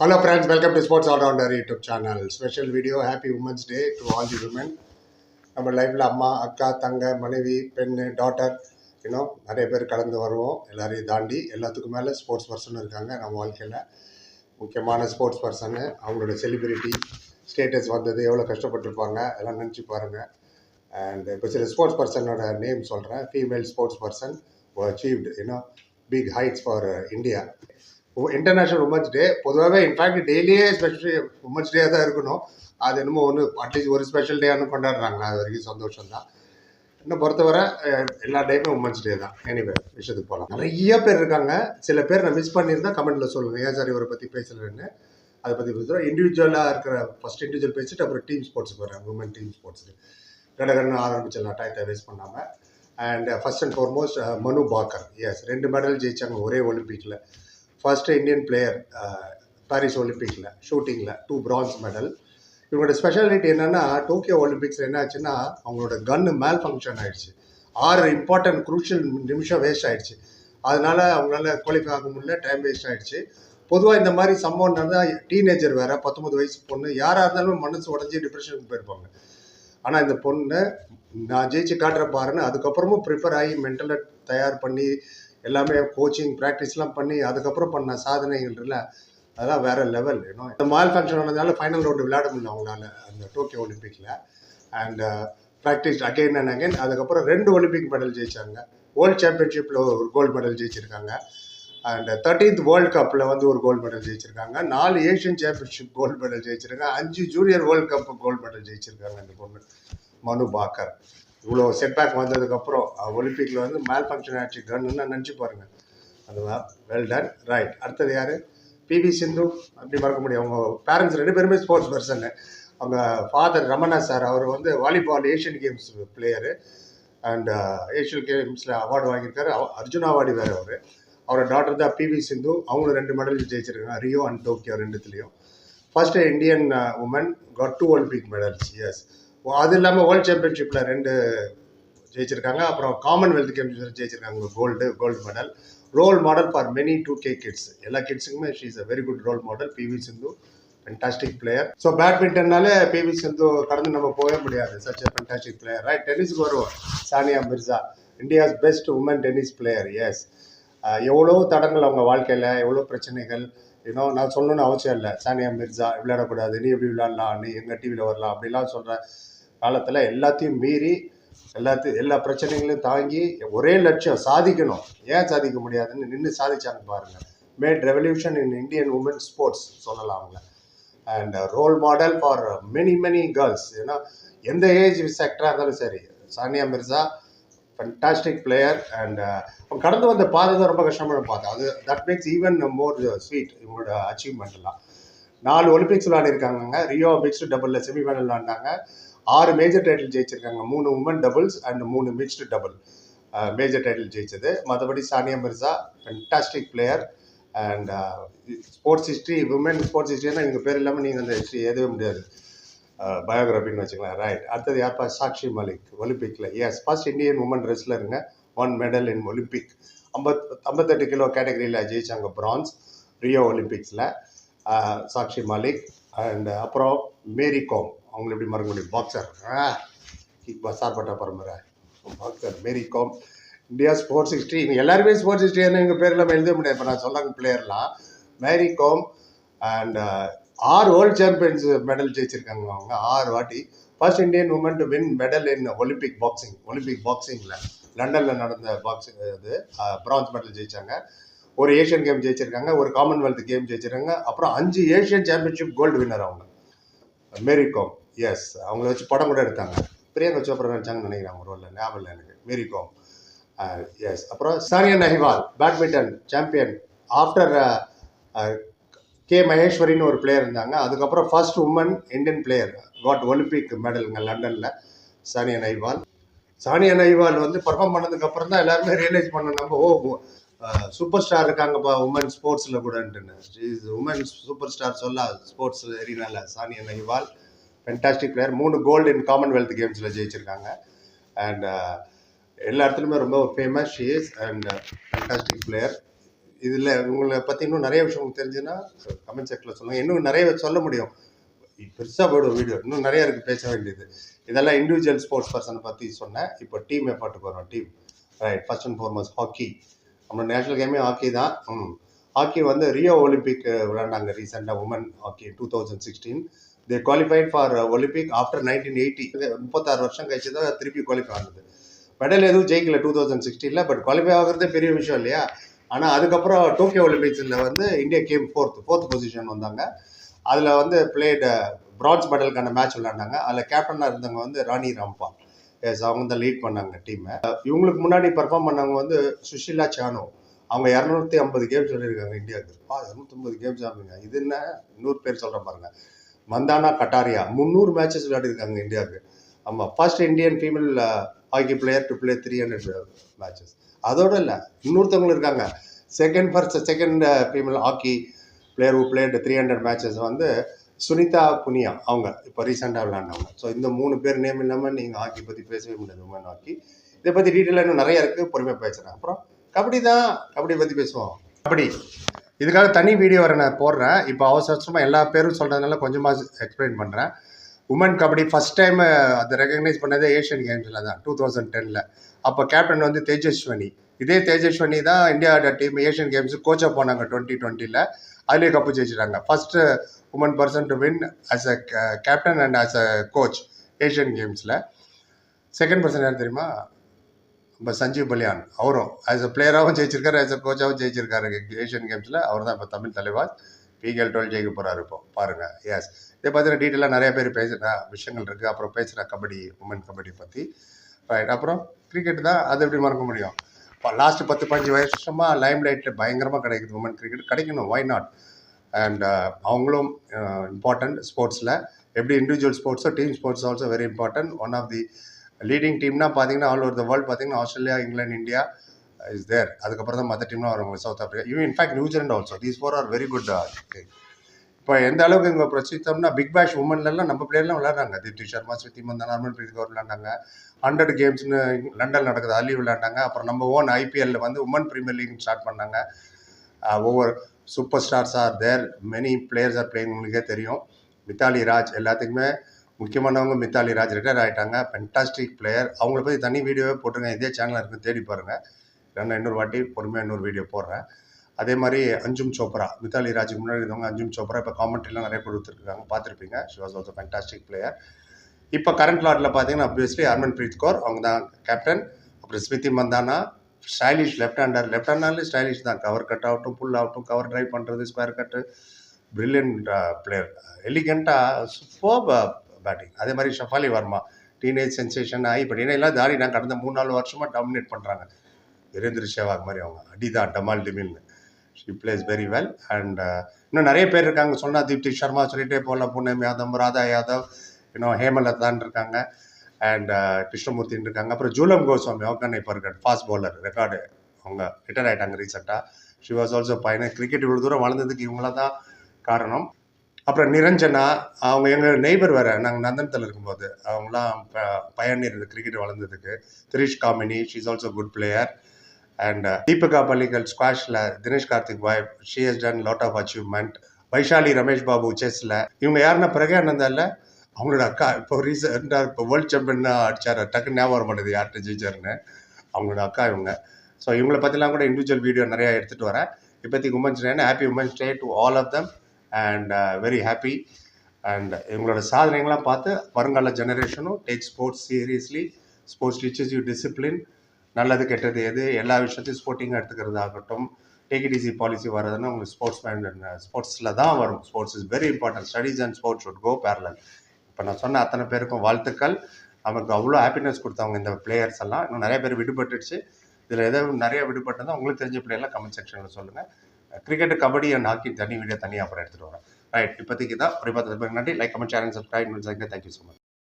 Hello friends welcome to sports All Rounder YouTube channel. Special video, Happy Women's Day to all the women. நம்ம லைஃப்பில் அம்மா அக்கா தங்க மனைவி பெண்ணு டாட்டர் இன்னும் நிறைய பேர் கலந்து வருவோம். எல்லாரையும் தாண்டி எல்லாத்துக்கும் மேலே ஸ்போர்ட்ஸ் பர்சன் இருக்காங்க நம்ம வாழ்க்கையில். முக்கியமான ஸ்போர்ட்ஸ் பர்சனு அவங்களோட செலிபிரிட்டி ஸ்டேட்டஸ் வந்தது எவ்வளோ கஷ்டப்பட்டிருப்பாங்க எல்லாம் நினச்சி பாருங்கள் அண்ட் இப்போ சில ஸ்போர்ட்ஸ் பர்சனோட நேம் சொல்கிறேன் female sports person achieved you know big heights for India international women's day பொதுவாகவே இன்ஃபேக்ட் டெய்லியே ஸ்பெஷல் உமன்ஸ் டே தான் இருக்கணும். அது என்னமோ ஒன்று அட்லீஸ்ட் ஒரு ஸ்பெஷல் டேன்னு கொண்டாடுறாங்க. அது வரைக்கும் சந்தோஷம் தான் இன்னும் பொறுத்தவரை எல்லா டேமே உமன்ஸ் டே தான். எனிவே விஷயத்துக்கு போகலாம் நிறைய பேர் இருக்காங்க. சில பேர் நான் மிஸ் பண்ணியிருந்தா கமெண்ட்டில் சொல்லுங்கள் ஏன் சார் இவரை பற்றி பேசலன்னு? அதை பற்றி பேசுகிறோம் இண்டிவிஜுவலாக இருக்கிற ஃபஸ்ட் இண்டிவிஜுவல் பேசிட்டு அப்புறம் டீம் ஸ்போர்ட்ஸ் போகிறேன் உமன் டீம் ஸ்போர்ட்ஸுக்கு கடகடன்னு ஆரம்பிச்சிடலாம் டயத்தை வேஸ்ட் பண்ணாமல் and first and foremost Manu Bhaker. Yes ரெண்டு மெடல் ஜெயித்தாங்க ஒரே ஒலிம்பிக்கில் ஃபர்ஸ்ட் இந்தியன் பிளேயர் பாரிஸ் ஒலிம்பிக்கில் ஷூட்டிங்கில் டூ பிரான்ஸ் மெடல் இவங்களோட ஸ்பெஷாலிட்டி என்னென்னா டோக்கியோ ஒலிம்பிக்ஸில் என்ன ஆச்சுன்னா அவங்களோட கன்னு மேல் ஃபங்க்ஷன் ஆயிடுச்சு. ஆறு இம்பார்ட்டன்ட் குரூஷியல் நிமிஷம் வேஸ்ட் ஆயிடுச்சு. அதனால அவங்களால குவாலிஃபை ஆக முடியல டைம் வேஸ்ட் ஆயிடுச்சு. பொதுவாக இந்த மாதிரி சம்பவம் நடந்தால் டீனேஜர் வேற பத்தொன்பது வயசு பொண்ணு யாராக இருந்தாலும் மனசு உடஞ்சி டிப்ரெஷனுக்கு போயிருப்பாங்க. ஆனால் இந்த பொண்ணு நான் ஜெயிச்சு காட்டுற பாருன்னு அதுக்கப்புறமும் ப்ரிப்பேர் ஆகி மென்டலாக தயார் பண்ணி எல்லாமே கோச்சிங் ப்ராக்டிஸ்லாம் பண்ணி அதுக்கப்புறம் பண்ண சாதனைகள்ல அதெல்லாம் வேற லெவல் இன்னும் இந்த மால் ஃபங்க்ஷன் ஆனதுனால ஃபைனல் ரவுண்டு விளையாட முடியல அவங்களால அந்த டோக்கியோ ஒலிம்பிக்கில் and practice again and again அதுக்கப்புறம் ரெண்டு ஒலிம்பிக் மெடல் ஜெயிச்சாங்க. வேர்ல்ட் சாம்பியன்ஷிப்பில் ஒரு கோல்டு மெடல் ஜெயிச்சிருக்காங்க. அண்ட் தேர்ட்டீன்த் வேர்ல்ட் கப்பில் வந்து ஒரு கோல்டு மெடல் ஜெயிச்சிருக்காங்க. நாலு ஏஷியன் சாம்பியன்ஷிப் கோல்டு மெடல் ஜெயிச்சிருக்காங்க. அஞ்சு junior world cup gold medal ஜெயிச்சிருக்காங்க அந்த பொண்ணு. மனு பாக்கர். இவ்வளோ செட்பேக் வந்ததுக்கப்புறம் ஒலிம்பிக்கில் வந்து மேல் ஃபங்க்ஷன் ஆச்சு கன்னுன்னு நினச்சி பாருங்கள் அது வெல் டன் ரைட் அடுத்தது யார்? பிவி சிந்து அப்படி மறக்க முடியும் அவங்க பேரண்ட்ஸ் ரெண்டு பேருமே ஸ்போர்ட்ஸ் பர்சனு அவங்க ஃபாதர் ரமணா சார் அவர் வந்து volleyball Asian Games player and Asian கேம்ஸில் award வாங்கியிருக்காரு. அர்ஜுன் அவார்டு வேறு அவர். அவரோட டாட்டர் தான் பிவி சிந்து அவங்களும் ரெண்டு மெடல் ஜெயிச்சிருக்காங்க. Rio and Tokyo ரெண்டுத்துலேயும். First Indian woman got two Olympic medals yes அது இல்லாமல் வேர்ல்ட் சாம்பியன்ஷிப்பில் ரெண்டு ஜெயிச்சிருக்காங்க. அப்புறம் காமன்வெல்த் கேம்ஸ் ஜெயிச்சிருக்காங்க. Gold gold medal role model for many two K kids எல்லா கிட்ஸுக்குமே she is a very good role model PV Sindhu fantastic player so பேட்மிண்டன்னாலே PV Sindhu கடந்து நம்ம போகவே முடியாது. Such a fantastic player right டென்னிஸ்க்கு வருவோம். Sania Mirza India's best woman tennis player yes எவ்வளோ தடங்கள் அவங்க வாழ்க்கையில் எவ்வளோ பிரச்சனைகள். யூனோ நான் சொல்லணும்னு அவசியம் இல்லை. சானியா மிர்சா விளையாடக்கூடாது. நீ எப்படி விளையாடலாம்? நீ எங்கள் டிவியில் வரலாம்? அப்படிலாம் சொல்கிறேன் காலத்தில் எல்லாத்தையும் மீறி எல்லாத்தையும் எல்லா பிரச்சனைகளையும் தாங்கி ஒரே லட்சியம் சாதிக்கணும். ஏன் சாதிக்க முடியாதுன்னு நின்று சாதிச்சாங்க பாருங்கள் made revolution in Indian woman sports சொல்லலாம் அவங்க and role model for many many girls ஏன்னா எந்த ஏஜ் செக்டராக இருந்தாலும் சரி Sania Mirza fantastic player and அவங்க கடந்து வந்த பாதை தான் ரொம்ப கஷ்டமான பாதை அது that makes even more sweet இவங்களோட அச்சீவ்மெண்ட்லாம் நாலு ஒலிம்பிக்ஸ் விளையாடிருக்காங்க ரியோ மிக்ஸ்டு டபுளில் செமிஃபைனல் விளாண்டாங்க ஆறு மேஜர் டைட்டில் ஜெயிச்சிருக்காங்க. மூணு உமன் டபுள்ஸ் அண்ட் மூணு மிக்ஸ்டு டபுள் மேஜர் டைட்டில் ஜெயிச்சது. மற்றபடி Sania Mirza fantastic player and sports history woman sports ஹிஸ்ட்ரினா எங்கள் பேர் இல்லாமல் நீங்கள் அந்த ஹிஸ்ட்ரி எதுவே முடியாது. பயோகிராஃபின்னு வச்சுக்கலாம். ரைட் அடுத்தது யார்ப்பா? சாக்ஷி மலிக் ஒலிம்பிக்கில் எஸ் ஃபர்ஸ்ட் இந்தியன் உமன் ரெஸ்லருங்க ஒன் மெடல் இன் ஒலிம்பிக் ஐம்பத் ஐம்பத்தெட்டு கிலோ கேட்டகரியில் ஜெயிச்சாங்க பிரான்ஸ் ரியோ ஒலிம்பிக்ஸில் சாக்ஷி மாலிக். அண்ட் அப்புறம் மேரி கோம். அவங்கள எப்படி மறக்க முடியும்? Boxer kick Sarpatta Parambarai boxer Mary Kom India sports history இவங்க எல்லாருமே ஸ்போர்ட்ஸ் ஹிஸ்ட்ரி எங்கள் பேர் இல்லாமல் எழுத முடியாது. இப்போ நான் சொல்கிறாங்க பிளேயர்லாம் மேரி கோம் அண்ட் ஆறு வேர்ல்டு சாம்பியன்ஸ் மெடல் ஜெயிச்சிருக்காங்க அவங்க. ஆறு வாட்டி. First Indian woman to win medal in Olympic boxing Olympic பாக்ஸிங்கில் லண்டனில் நடந்த பாக்ஸிங் இது பிரான்ஸ் மெடல் ஜெயிச்சாங்க. ஒரு ஏஷியன் கேம் ஜெயிச்சிருக்காங்க. ஒரு காமன்வெல்த் கேம் ஜெயிச்சிருக்காங்க. அப்புறம் அஞ்சு ஏஷியன் சாம்பியன்ஷிப் கோல்டு வின்னர் அவங்க. மேரி கோம் எஸ் அவங்கள வச்சு படம் கூட எடுத்தாங்க. பிரியங்கா சோப்ரா நினச்சாங்கன்னு நினைக்கிறேன் uh, uh, uh, ஒரு ரோலில். ஞாபகம் இல்லை எனக்கு. மேரிகோம் எஸ் அப்புறம் Saina Nehwal badminton champion after K மகேஸ்வரின்னு ஒரு பிளேயர் இருந்தாங்க. அதுக்கப்புறம் first woman Indian player got Olympic மெடலுங்க லண்டனில் சானியா நெஹ்வால் சானியா நெஹ்வால் வந்து பர்ஃபார்ம் பண்ணதுக்கு அப்புறம் தான் எல்லாருமே ரியலைஸ் பண்ண நம்ம ஓ சூப்பர் ஸ்டார் இருக்காங்கப்பா உமன் ஸ்போர்ட்ஸில் கூடன்ட்டுன்னு. உமன் சூப்பர் ஸ்டார் சொல்ல ஸ்போர்ட்ஸ் எரினால சானியா நெஹ்வால் ஃபென்டாஸ்டிக் பிளேயர் மூணு கோல்டு இன் காமன்வெல்த் கேம்ஸில் ஜெயிச்சிருக்காங்க. அண்ட் uh, எல்லா இடத்துலையுமே ரொம்ப famous she is and fantastic player இதில் உங்களை பற்றி இன்னும் நிறைய விஷயம் உங்களுக்கு தெரிஞ்சுன்னா கமெண்ட் செக்ஷனில் சொல்லுங்கள் இன்னும் நிறைய சொல்ல முடியும். பெருசாக போய்டும் வீடியோ இன்னும் நிறைய இருக்குது பேச வேண்டியது. இதெல்லாம் இண்டிவிஜுவல் ஸ்போர்ட்ஸ் பர்சனை பற்றி சொன்னேன். இப்போ டீம் எஃபர்ட்டுக்கு வரோம் team right first and foremost hockey நம்ம நேஷனல் கேமே ஹாக்கி தான். ஹாக்கி வந்து ரியோ ஒலிம்பிக் விளையாண்டாங்க ரீசெண்டாக woman hockey two thousand sixteen they qualified for Olympic after nineteen eighty முப்பத்தாறு வருஷம் கழிச்சு தான் திருப்பி குவாலிஃபை ஆனது. மெடல் எதுவும் ஜெயிக்கல டூ தௌசண்ட் சிக்ஸ்டீனில் பட் குவாலிஃபை ஆகுறதே பெரிய விஷயம் இல்லையா? ஆனால் அதுக்கப்புறம் டோக்கியோ ஒலிம்பிக்ஸில் வந்து India came fourth fourth position வந்தாங்க. அதில் வந்து பிளேடு பிரான்ஸ் மெடலுக்கான மேட்ச் விளையாண்டாங்க. அதில் கேப்டனாக இருந்தவங்க வந்து ராணி ராம்பால். எஸ் அவங்க தான் லீட் பண்ணாங்க டீமை இவங்களுக்கு முன்னாடி பர்ஃபார்ம் பண்ணவங்க வந்து சுஷிலா சானோ. அவங்க இரநூத்தி ஐம்பது கேம்ஸ் சொல்லியிருக்காங்க இந்தியாவுக்கு. இரநூத்தி ஐம்பது கேம்ஸ் ஆகுங்க இது என்ன? இன்னொரு பேர் சொல்கிற பாருங்க. மந்தானா கட்டாரியா முந்நூறு மேட்சஸ் விளையாடிருக்காங்க இந்தியாவுக்கு. ஆமாம் first Indian female hockey player to play three hundred matches அதோடு இல்லை இன்னொருத்தவங்களும் இருக்காங்க. Second first second female hockey player who played three hundred matches வந்து சுனிதா புனியா அவங்க இப்போ ரீசெண்டாக விளாண்டவங்க ஸோ இந்த மூணு பேர் நேம் இல்லாமல் நீங்கள் ஹாக்கி பற்றி பேசவே முடியாது உமன் ஹாக்கி இதை பற்றி டீட்டெயிலாக இன்னும் நிறைய இருக்குது பொறுமையாக பேசுகிறேன் அப்புறம் கபடி தான் கபடி பற்றி பேசுவோம். கபடி. இதுக்காக தனி வீடியோ வர நான் போடுறேன். இப்போ அவசர அவசரமாக எல்லா பேரும் சொல்கிறதுனால கொஞ்சமாக எக்ஸ்பிளைன் பண்ணுறேன் உமன் கபடி ஃபஸ்ட் டைம் அதை ரெகக்னைஸ் பண்ணதே ஏஷியன் கேம்ஸில் தான் டூ தௌசண்ட் டெனில் அப்போ கேப்டன் வந்து தேஜஸ்வனி. இதே தேஜஸ்வனி தான் இந்தியா டீம் ஏஷியன் கேம்ஸுக்கு கோச்சாக போனாங்க டுவெண்ட்டி டுவெண்ட்டியில் அதிலே கப்பு ஜெயிச்சிட்டாங்க. First woman person to win as a captain and as a coach Asian கேம்ஸில் second person யார் தெரியுமா? இப்போ சஞ்சீவ் பலியான் அவரும் ஆஸ் அ பிளேயராகவும் ஜெயிச்சிருக்காரு ஆஸ் அ கோச்சாகவும் ஜெயிச்சிருக்காரு. ஏஷியன் கேம்ஸில் அவர் தான் இப்போ தமிழ் தலைவர். பிகேஎல் டுவெல் ஜெயிக்க போகிறாரு இப்போ பாருங்கள் எஸ் இதை பார்த்தீங்கன்னா டீட்டெயிலாக நிறைய பேர் பேசுகிற விஷயங்கள் இருக்குது அப்புறம் பேசுகிற கபடி உமன் கபடி பற்றி ரைட் அப்புறம் கிரிக்கெட் தான் அது எப்படி மறக்க முடியும்? இப்போ லாஸ்ட் பத்து பதினஞ்சு வருஷமாக லைம் லைட்டில் பயங்கரமாக கிடைக்குது உமன் கிரிக்கெட் கிடைக்கணும் வை நாட் அண்ட் அவங்களும் இம்பார்ட்டன்ட் ஸ்போர்ட்ஸில் எப்படி individual ஸ்போர்ட்ஸோ team sports also very important one of the leading டீம்னா பார்த்தீங்கன்னா ஆல் ஓவர் த வேர்ல்டு பார்த்தீங்கன்னா Australia England India is there அதுக்கப்புறம் தான் மற்ற டீம்லாம் வருவாங்க south Africa even in fact New Zealand also these four are very good இப்போ எந்த அளவுக்கு இங்கே பிரச்சித்தம்னா பிக் பேஷ் உமன்லலாம் நம்ம பிளேயர்லாம் விளையாடுறாங்க. தீப்தி சர்மா ஸ்ருதி மந்தன் ஹர்மன் பிரீத் கவர் விளையாண்டாங்க. ஹண்ட்ரட் கேம்ஸ்னு லண்டன் நடக்குது. அலி விளையாண்டாங்க. அப்புறம் நம்ம ஓன் ஐபிஎல்ல வந்து உமன் ப்ரீமியர் லீக் ஸ்டார்ட் பண்ணாங்க. ஒவ்வொரு super stars are there many players are playing உங்களுக்கே தெரியும். மித்தாலி ராஜ் எல்லாத்துக்குமே முக்கியமானவங்க மித்தாலி ராஜ் ரிட்டையர் ஆகிட்டாங்க ஃபென்டாஸ்டிக் பிளேயர் அவங்கள பற்றி தனி வீடியோவே போட்டுருங்க இதே சேனலில் இருக்குது தேடி பாருங்கள் இல்லைன்னா இன்னொரு வாட்டி பொறுமையாக இன்னொரு வீடியோ போடுறேன். அதே மாதிரி அஞ்சும் சோப்ரா. மித்தாலி ராஜுக்கு முன்னாடி இருந்தவங்க அஞ்சும் சோப்ரா. இப்போ காமெண்ட்ரிலாம் நிறைய கொடுத்துருக்காங்க பார்த்துருப்பீங்க. She was also fantastic player இப்போ கரண்ட் லாட்டில் பார்த்தீங்கன்னா அப்வியஸ்லி ஹர்மன் பிரீத் கௌர் அவங்க தான் கேப்டன் அப்புறம் Smriti Mandhana stylish left hander left ஹேண்டர்லேயே stylish தான். கவர் கட் ஆகட்டும் புல் ஆகட்டும் கவர் ட்ரைவ் பண்ணுறது ஸ்கொயர் கட்டு பிரில்லியன்ட் பிளேயர் எலிகண்ட்டாக சூப்பர் பேட்டிங் அதே மாதிரி ஷஃபாலி வர்மா டீனேஜ் சென்சேஷன் ஆகி இப்போ டீனேஜ்லாம் தாடி நான் கடந்த மூணு நாலு வருஷமாக டாமினேட் பண்ணுறாங்க வீரேந்திர சேவாக் மாதிரி அவங்க அடிதான் டமால் டிமில்னு she plays very well and இன்னும் நிறைய பேர் இருக்காங்க. சொன்னால் தீப்தி சர்மா சொல்லிட்டே போகலாம் பூனம் யாதவ் ராதா யாதவ் இன்னும் ஹேமலதான் இருக்காங்க. அண்ட் uh, கிருஷ்ணமூர்த்தின்னு இருக்காங்க. அப்புறம் ஜூலம் கோஸ்வாமி அவங்க இப்போ இருக்காரு ஃபாஸ்ட் பவுலர் ரெக்கார்டு அவங்க ரிட்டையர் ஆகிட்டாங்க ரீசெண்டாக ஷி வாஸ் ஆல்சோ பையனை கிரிக்கெட் இவ்வளோ தூரம் வளர்ந்ததுக்கு இவங்கள தான் காரணம். அப்புறம் நிரஞ்சனா அவங்க எங்கள் நெய்பர் வேறு. நாங்கள் நந்தனத்தில் இருக்கும்போது அவங்களாம் பயனீர் கிரிக்கெட் வளர்ந்ததுக்கு. Thirush Kamini she is also good player and Deepika Pallikal ஸ்குவாஷில் Dinesh Karthik bye she has done lot of achievement Vaishali Ramesh Babu செஸ்ஸில் இவங்க யாருன்னா பிரகானந்தால அவங்களோட அக்கா இப்போ ரீசெண்டாக இப்போ வேர்ல்டு சாம்பியன் அடிச்சார். டக்கு ஞாபகம் வர மாட்டேது யார்கிட்ட ஜெயிச்சாருன்னு. அவங்களோட அக்கா இவங்க. ஸோ இவங்களை பற்றிலாம் கூட இண்டிவிஜுவல் வீடியோ நிறையா எடுத்துகிட்டு வரேன். இப்போதைக்கு women's happy women's day to all of them and very happy and இவங்களோட சாதனைகள்லாம் பார்த்து வருங்கால ஜெனரேஷனும் take sports seriously sports teaches you discipline நல்லது கெட்டது எது? எல்லா விஷயத்தையும் ஸ்போர்ட்டிங்காக எடுத்துக்கிறதாகட்டும். டேக் பாலிசி வர்றதுன்னா உங்களுக்கு ஸ்போர்ட்ஸ் மேன் ஸ்போர்ட்ஸில் தான் வரும். Sports is very important studies and sports should go parallel இப்போ நான் சொன்ன அத்தனை பேருக்கும் வாழ்த்துக்கள். நமக்கு அவ்வளோ ஹாப்பினஸ் கொடுத்தவங்க இந்த பிளேயர்ஸ் எல்லாம். இன்னும் நிறைய பேர் விடுபட்டுடுச்சு. இதில் எதாவது நிறைய விடுபட்டதோ உங்களுக்கு தெரிஞ்ச பிள்ளைலாம் கமெண்ட் செக்ஷனில் சொல்லுங்கள் கிரிக்கெட் கபடி அண்ட் ஹாக்கி தனி வீடியோ தனியாக அப்புறம் எடுத்துகிட்டு வரேன். ரைட் இப்போதைக்கு தான் ஒரு பத்து நன்றி. Like comment channel subscribe thank you so much